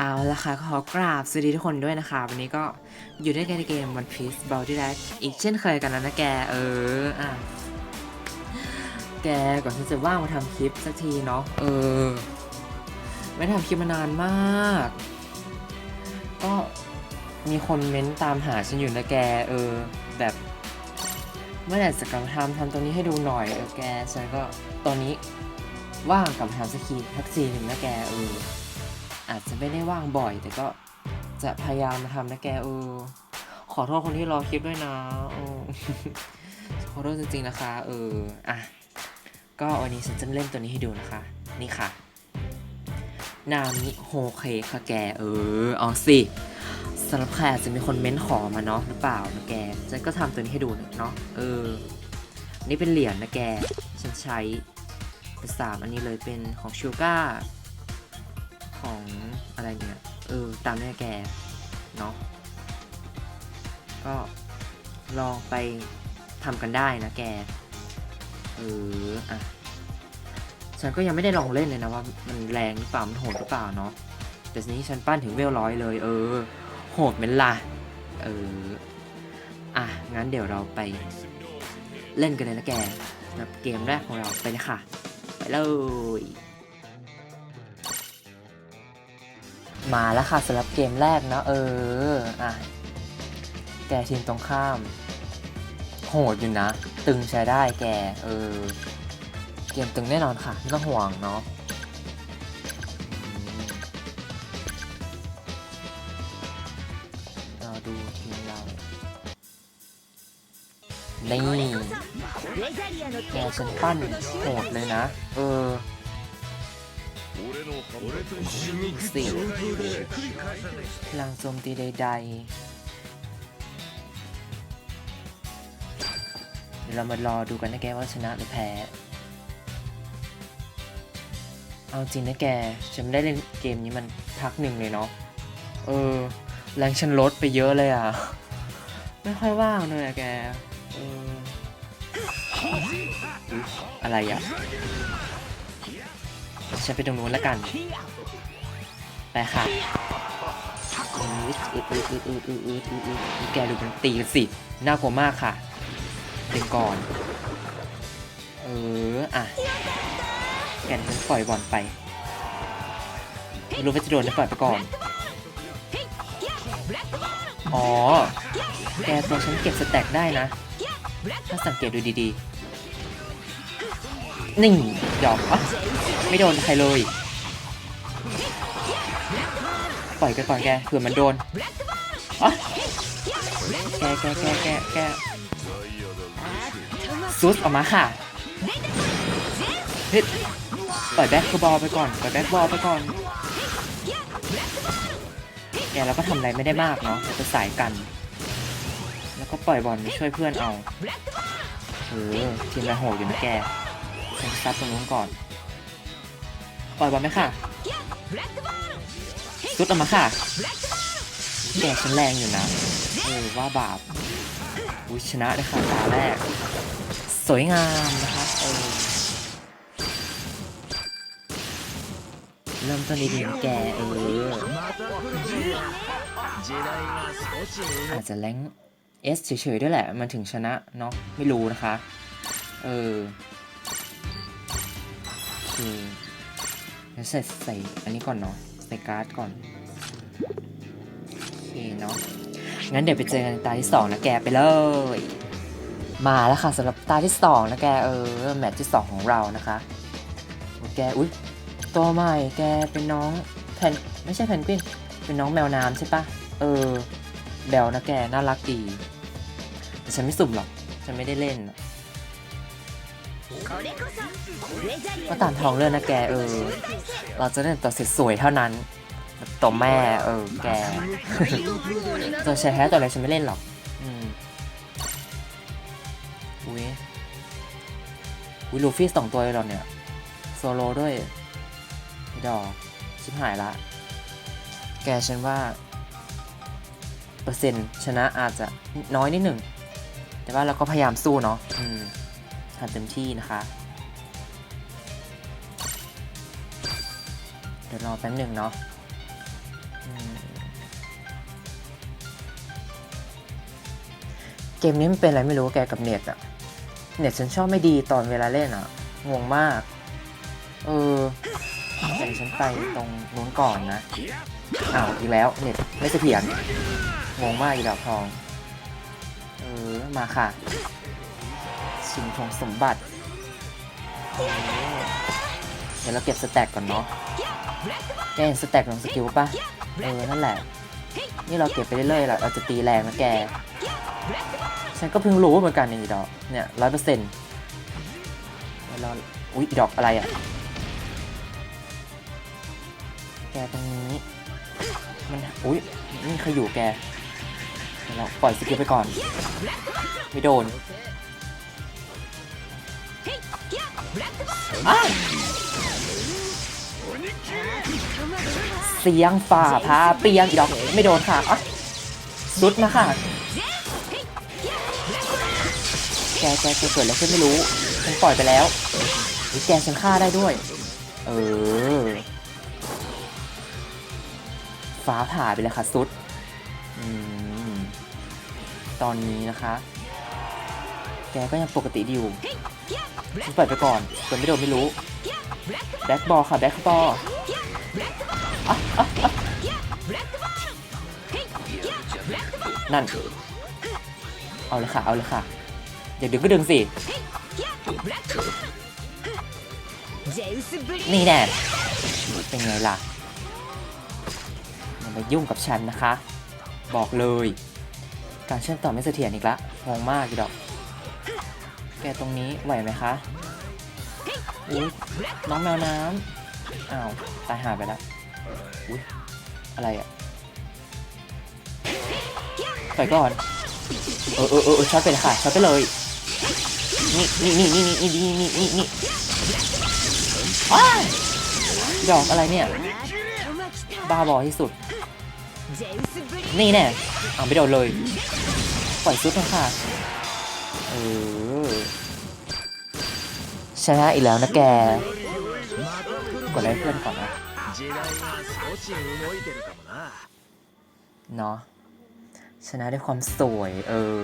เอาละค่ะ ขอกราบสวัสดีทุกคนด้วยนะคะ วันนี้ก็อยู่ด้วยกันในเกม One Piece b o u n d y r a t อีกเช่นเคยกันแล้วนะแก เอออะแกก่อนที่จะว่างมาทำคลิปสักทีเนาะเออ ไม่ทำคลิปมานานมาก ก็มีคนเม้นต์ตามหาฉันอยู่นะแก เออ แบบเมื่อไหร่จะกลับมาทำทำตรงนี้ให้ดูหน่อยเออแกฉันก็ตอนนี้ว่างกลับมาทำสักทีทักทีหนึ่งนะแกเออ อาจจะไม่ได้ว่างบ่อย แต่ก็จะพยายามมาทำนะแกเออขอโทษคนที่รอคลิปด้วยนะออขอโทษจริงๆนะคะ เอออะก็วันนี้ฉันจะเล่นตัวนี้ให้ดูนะคะ นี่ค่ะ นามิโฮเคค่ะแก เออเอาสิสำหรับใครอาจจะมีคนเม้นขอมาเนาะหรือเปล่านะแกฉันก็ทำตัวนี้ให้ดูเนาะเออ นี่เป็นเหรียญนะแก ฉันใช้เป็นสามอันนี้เลยเป็นของชูก้า ของอะไรเนี่ย เออ ตามแม่แก เนาะ ก็ลองไปทำกันได้นะแก เออ อะ ฉันก็ยังไม่ได้ลองเล่นเลยนะว่ามันแรงหรือเปล่า มันโหดหรือเปล่าเนาะ แต่ทีนี้ฉันปั้นถึงเวลร้อยเลย เออ โหดเป็นล่ะ เออ อะ งั้นเดี๋ยวเราไปเล่นกันเลยนะแกแบบเกมแรกของเราไปเลยค่ะ ไปเลย มาแล้วค่ะสำหรับเกมแรกเนะเอออะแกทีมตรงข้าม โหดอยู่นะ ตึงใช้ได้แก เออ เกมตึงแน่นอนค่ะไม่ต้องห่วงเนาะเราดูทีมเรานี่แกฉันปั้นโหดเลยนะ เออ สี่พลังโจมตีใดๆเดี๋ยวเรามารอดูกันนะแกว่าชนะหรือแพ้ เอาจริงนะแก ฉันไม่ได้เล่นเกมนี้มันพักหนึ่งเลยเนาะ เออ แรงฉันลดไปเยอะเลยอะ ไม่ค่อยว่างเลยอะแก เอออุ๊ยอะไรอะ ฉันไปตรงนู้นแล้วกัน ไปค่ะอืดอืดอืดอืดอืดอืดอืดอืดอืดอืดแกดูมันตีกันสิน่ากลัวมากค่ะเป็นก่อน เออ อะ แกนฉันปล่อยบอลไปไม่รู้ว่าจะโดนหรือปล่อยไปก่อน อ๋อ แกตัวฉันเก็บสแต็กได้นะ ถ้าสังเกตดูดีๆ นี่ หยอกอะ ไม่โดนใครเลย ปล่อยไปก่อนแกเผื่อมันโดนอะแกแกแกแกแกซุสออกมาค่ะเฮ้ยปล่อยแบ็คบอลไปก่อนปล่อยแบ็คบอลไปก่อน แกเราก็ทำอะไรไม่ได้มากเนาะเราจะสายกัน แล้วก็ปล่อยบอลไปช่วยเพื่อนเอาเออทีมเราโหดอยู่นะแกซัดตรงนู้นก่อน ปล่อยบอลไหมค่ะซุดออกมาค่ะแกฉันแรงอยู่นะเออว่าบาปอุ้ยชนะเลยค่ะตาแรก สวยงามนะคะเออเริ่มต้นดีๆนแกเอออาจจะแรงเอสเฉยๆด้วยแหละ มันถึงชนะเนาะไม่รู้นะคะ เออโอเคเดี๋ยว ใส่ใส่อันนี้ก่อนเนาะใส่การ์ดก่อนโอเคเนาะงั้นเดี๋ยวไปเจอกันตาที่สองนะแกไปเลย มาแล้วค่ะสำหรับตาที่สองนะแกเออแมตช์ที่สองของเรานะคะแกอุ้ยตัวใหม่แกเป็นน้องแพนไม่ใช่แพนกวินเป็นน้องแมวน้ำใช่ปะเออแบลนะแกน่ารักดีแต่ฉันไม่สุ่มหรอกฉันไม่ได้เล่น ก็ตามท้องเรื่องนะแกเออ เราจะเล่นตัวสวยๆเท่านั้น ตัวแม่เออแก ตัวแชายแท้ตัวอะไรฉันไม่เล่นหรอก อืมอุ้ยอุ้ยลูฟี่สองตัวเลยเรอเนี่ย โซโลด้วยไอ้ดอกชิบหายละ แกฉันว่า เปอร์เซ็นต์ชนะอาจจะน้อยนิดหนึ่ง แต่ว่าเราก็พยายามสู้เนาะอืม ทำเต็มที่นะคะ เดี๋ยวรอแป๊บหนึ่งเนาะเกมนี้มันเป็นอะไรไม่รู้แกกับเน็ตอะเน็ตฉันชอบไม่ดีตอนเวลาเล่นอะงงมาก เออแต่ฉันไปตรงนู้นก่อนนะอ้าวอีกแล้วเน็ตไม่เสถียรงงมากอีดอกทอง เออมาค่ะ ชิงทองสมบัติ เดี๋ยวเราเก็บสแต็กก่อนเนาะแกเห็นสแต็กของสกิลปะเออ นั่นแหละ นี่เราเก็บไปเรื่อยๆแหละเราจะตีแรงนะแก ฉันก็เพิ่งรู้เหมือนกันนี่ดอก เนี่ยร้อยเปอร์เซ็นต์เราอุ๊ยดอกอะไรอะ แกตรงนี้ มันอุ๊ยนี่ใครอยู่แกเดี๋ยวเราปล่อยสกิลไปก่อน ไม่โดน เสียงฝ่าพาเปียงอีดอกไม่โดนค่ะอะสุดนะค่ะ แกแกแกเกิดอะไรขึ้นไม่รู้ ฉันปล่อยไปแล้วแกฉันฆ่าได้ด้วย เออ ฟ้าผ่าไปเลยค่ะสุด อืม ตอนนี้นะคะ แกก็ยังปกติดีอยู่ ฉันปล่อยไปก่อนจนไม่โดนไม่รู้แบ็คบอลค่ะแบ็คบอลอะอะนั่น เอาเลยค่ะ เอาเลยค่ะ อยากดึงก็ดึงสิ นี่แน่เป็นไงล่ะอย่ามายุ่งกับฉันนะคะ บอกเลย การเชื่อมต่อไม่เสถียรอีกละงงมากอีดอก แกตรงนี้ไหวไหมคะอุ๊ยน้องแมวน้ำอ้าวตายหายไปแล้วอุ๊ยอะไรอะไปก่อนเออเออเออช็อตไปเลยค่ะช็อตไปเลยนี่นี่นี่นี่นี่นี่นี่นี่นี่อ้าดอกอะไรเนี่ย บ้าบอที่สุด นี่แน่เอาไม่โดนเลย ปล่อยซุดนะค่ะ เออ ชนะอีกแล้วนะแก กดไลค์เพื่อนก่อนนะเนาะชนะด้วยความสวย เออ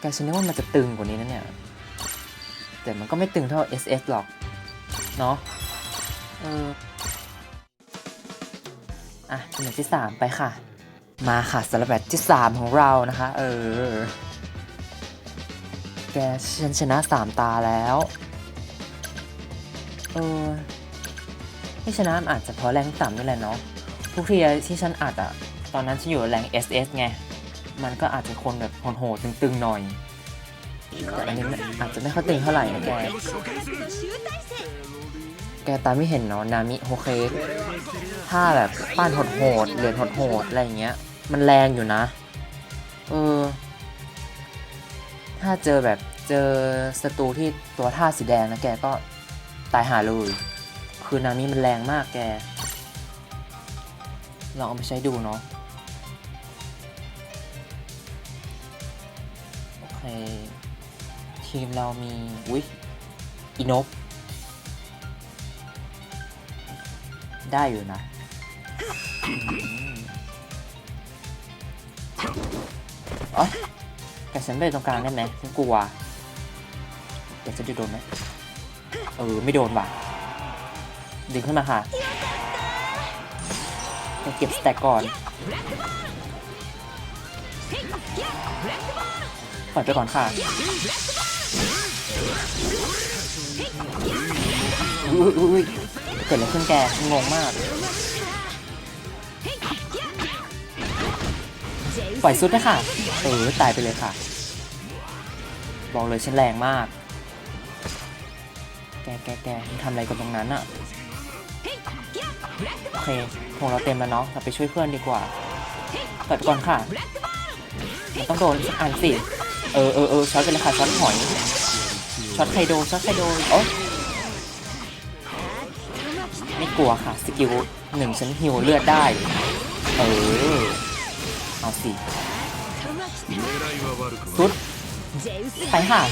แกฉันนึกว่ามันจะตึงกว่านี้นะเนี่ย แต่มันก็ไม่ตึงเท่า SS หรอก เนาะเออ อะหน่วยที่ 3 ไปค่ะ มาค่ะสำหรับแบตที่ 3 ของเรานะคะ เออ แกฉันชนะสามตาแล้ว เออที่ชนะมันอาจจะเพราะแรงต่ำนี่แหละเนาะทุกทีที่ฉันอัดอะตอนนั้นฉันอยู่แรง SS ไง มันก็อาจจะคนแบบโหดตึงๆหน่อยแต่อันนี้อาจจะไม่ค่อยตึงเท่าไหร่นะแก แกตามไม่เห็นเนาะนามิโฮเคถ้าแบบป้านโหดๆเหรียญโหดๆอะไรอย่างเงี้ย มันแรงอยู่นะ เออ ถ้าเจอแบบเจอศัตรูที่ตัวท่าสีแดงนะแกก็ตายหาเลย คือนามิมันแรงมากแก ลองเอาไปใช้ดูเนาะโอเค ทีมเรามีวิอินบได้อยู่นะอืมอ๋อ แต่ฉันไปตรงกลางได้ไหมฉันกลัวเดี๋ยวฉันจะโดนไหมเออไม่โดนว่ะดึงขึ้นมาค่ะไปเก็บสแต็กก่อนปล่อยไปก่อนค่ะอุ้ยเกิดอะไรขึ้นแกงงมากปล่อยซุดนะค่ะเออตายไปเลยค่ะ บอกเลยฉันแรงมาก แกแกแกมันทำอะไรกันตรงนั้นอะโอเคพวกเราเต็มแล้วเนาะเราไปช่วยเพื่อนดีกว่าปล่อยไปก่อนค่ะ มันต้องโดนสักอันสิ เออเออเออช็อตไปเลยค่ะช็อตหอย ช็อตไคโดช็อตไคโดโอ๊ยไม่กลัวค่ะ สกิลหนึ่งฉันฮิวเลือดได้ เออ เอาสิสุด ไปค่ะ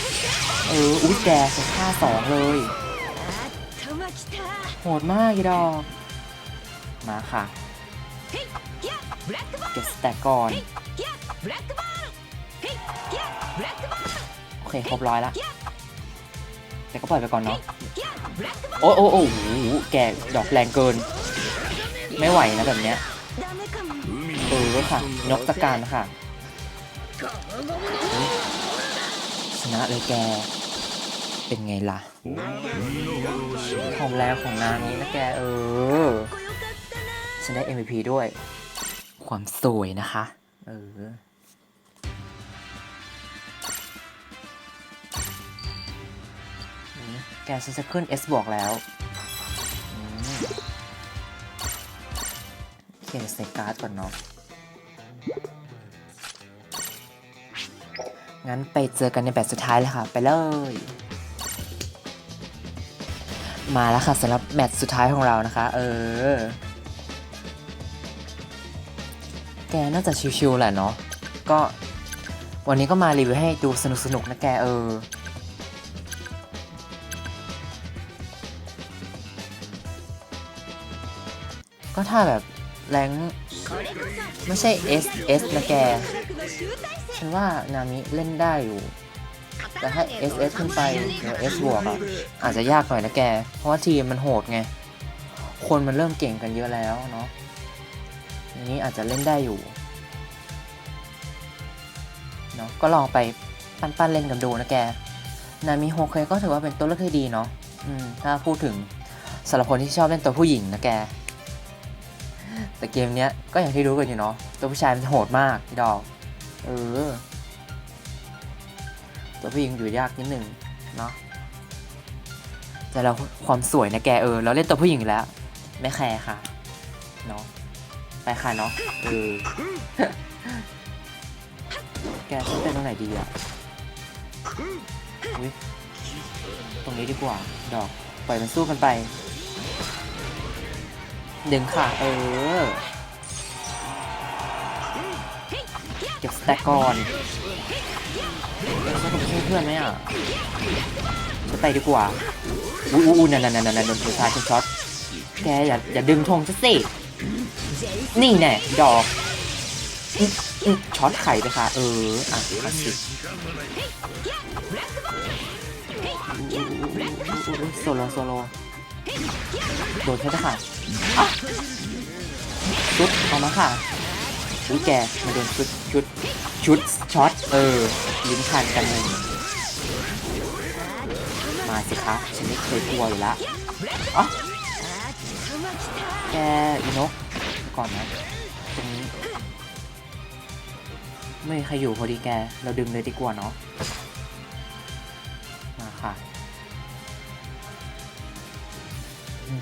เออ อุ้ยแกฉันฆ่าสองเลย โหดมากอีดอกมาค่ะ เก็บสแต็กก่อน โอเค ครบร้อยละ แต่ก็ปล่อยไปก่อนเนาะ โอ้โอ้โอ้โหแกดอกแรงเกิน ไม่ไหวนะแบบเนี้ย เออค่ะ นกตะการค่ะ ชนะเลยแก เป็นไงล่ะ ของแล้วของนางนี้นะแกเออ ฉันได้ MVP ด้วย ความสวยนะคะ เออแกฉันจะขึ้น S บวกแล้ว เขียนใส่การ์ดก่อนเนาะ งั้นไปเจอกันในแบบสุดท้ายเลยค่ะ ไปเลย มาแล้วค่ะสำหรับแมตช์สุดท้ายของเรานะคะ เออ แกน่าจะชิวๆแหละเนาะก็วันนี้ก็มารีวิวให้ดูสนุกๆนะแกเออก็ถ้าแบบแรงไม่ใช่ S S นะแก ฉันว่านามิเล่นได้อยู่ แต่ถ้า S S ขึ้นไปหรือ S บวกอะอาจจะยากหน่อยนะแก เพราะว่าทีมมันโหดไง คนมันเริ่มเก่งกันเยอะแล้วเนาะอย่างนี้อาจจะเล่นได้อยู่เนาะก็ลองไปปั้นๆเล่นกันดูนะแก นามิโฮเคก็ถือว่าเป็นตัวเลือกที่ดีเนาะอืมถ้าพูดถึงสำหรับคนที่ชอบเล่นตัวผู้หญิงนะแก แต่เกมเนี้ยก็อย่างที่รู้กันอยู่เนาะตัวผู้ชายมันจะโหดมากพี่ดอก เออ ตัวผู้หญิงอยู่ยากนิดหนึ่งเนาะแต่เราความสวยนะแกเออ เราเล่นตัวผู้หญิงแล้ว ไม่แคร์ค่ะ เนาะไปค่ะเนาะเออ แกฉันเป็นตรงไหนดีอะอุ้ยตรงนี้ดีกว่า ดอก ปล่อยมันสู้กันไป ดึงค่ะ เออ ก็บสแต็กก่อนฉันก็ไปช่วยเพื่อนไหมอะฉันไปดีกว่า อู้อู้นั่นนั่นนั่นนั่นโดนถือซ้ายช็อตแกอย่าอย่าดึงธงฉันสิ นี่แน่ดอกช็อตไข่ไปค่ะ เออ อะมาสิอู้อู้อู้อู้อู้โซโลโซโลโดนใช่ไหมค่ะอะชุดเอามาค่ะ อุ้ยแกมาโดนชุดชุดชุดช็อตเออลิ้นพันกันเลยมาสิคะฉันไม่เคยกลัวอยู่ละอ๋อแกอีนกก่อนนะตรงนี้ไม่ใครอยู่พอดีแก เราดึงเลยดีกว่าเนาะมาค่ะ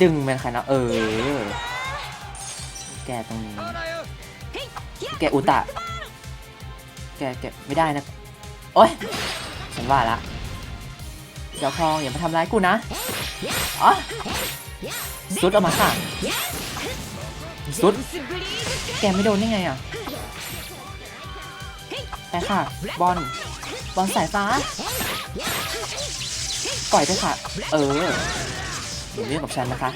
ดึงเป็นใครนะเออ แกตรงนี้ แกอุตะ แกแกไม่ได้นะ โอ๊ยฉันว่าละเดี๋ยวทองอย่ามาทำร้ายกูนะอ๋อสุดออกมาค่ะสุด แกไม่โดนได้ไงอะไปค่ะ บอล บอลสายฟ้าปล่อยไปค่ะ เอออยู่เรื่องกับฉันนะคะ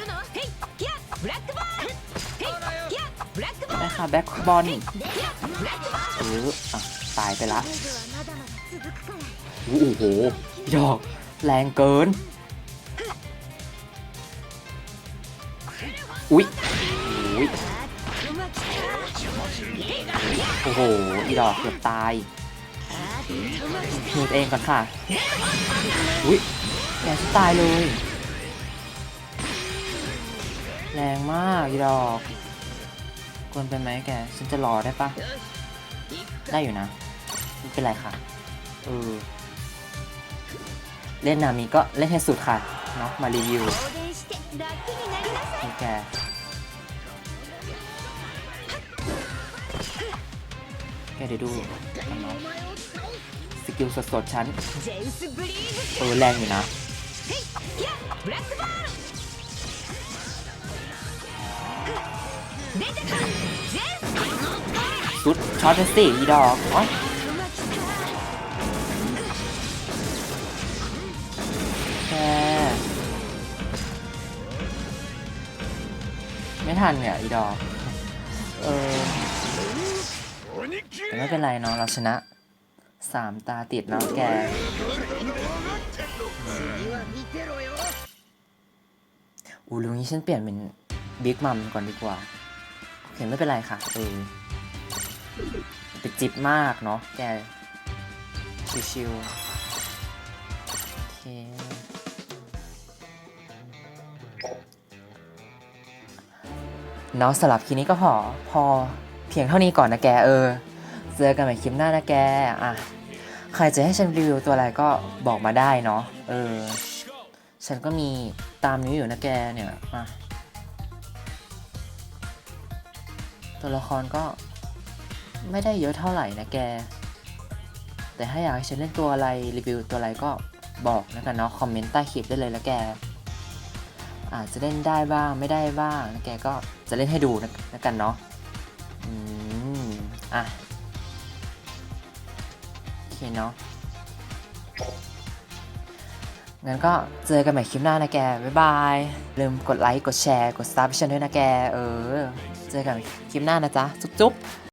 ค่ะแบ็คบอลเอออะตายไปละโอ้โหดอกแรงเกิน อุ๊ยอุ๊ยโอ้โห อีดอกเกือบตายหิวตัวเองก่อนค่ะ อุ๊ยแกตายเลย แรงมากอีดอก กวนเป็นไหมแก ฉันจะรอได้ปะได้อยู่นะไม่เป็นไรค่ะเออเล่นนามีก็เล่นให้สุดค่ะเนาะมารีวิวนี่แกแกเดี๋ยวดูเอาเนาะสกิลสดๆฉันเออแรงอยู่นะ สุดช็อตไปสิอีดอกอ๋อแกไม่ทันเนี่ยอีดอก เออแต่ไม่เป็นไรเนาะเราชนะสามตาติดเนาะแกอูลุงนี้ฉันเปลี่ยนเป็นบิ๊กมัมก่อนดีกว่า โอเคไม่เป็นไรค่ะเออไปจิบมากเนาะแกชิวๆโอเคเนาะสำหรับคลิปนี้ก็พอพอเพียงเท่านี้ก่อนนะแกเออ เจอกันใหม่คลิปหน้านะแกอะใครจะให้ฉันรีวิวตัวอะไรก็บอกมาได้เนาะเออ ฉันก็มีตามนี้อยู่นะแกเนี่ยอะ ตัวละครก็ไม่ได้เยอะเท่าไหร่นะแก แต่ถ้าอยากให้ฉันเล่นตัวอะไรรีวิวตัวอะไรก็บอกนะกันเนาะคอมเมนต์ใต้คลิปได้เลยละแก อาจจะเล่นได้บ้างไม่ได้บ้างนะแกก็จะเล่นให้ดูนะนะกันเนาะอืมอะโอเคเนาะงั้นก็เจอกันใหม่คลิปหน้านะแก บ๊ายบาย ลืมกดไลค์ กดแชร์ กดซับฉันด้วยนะแก เออ เจอกันคลิปหน้านะจ๊ะ จุ๊บ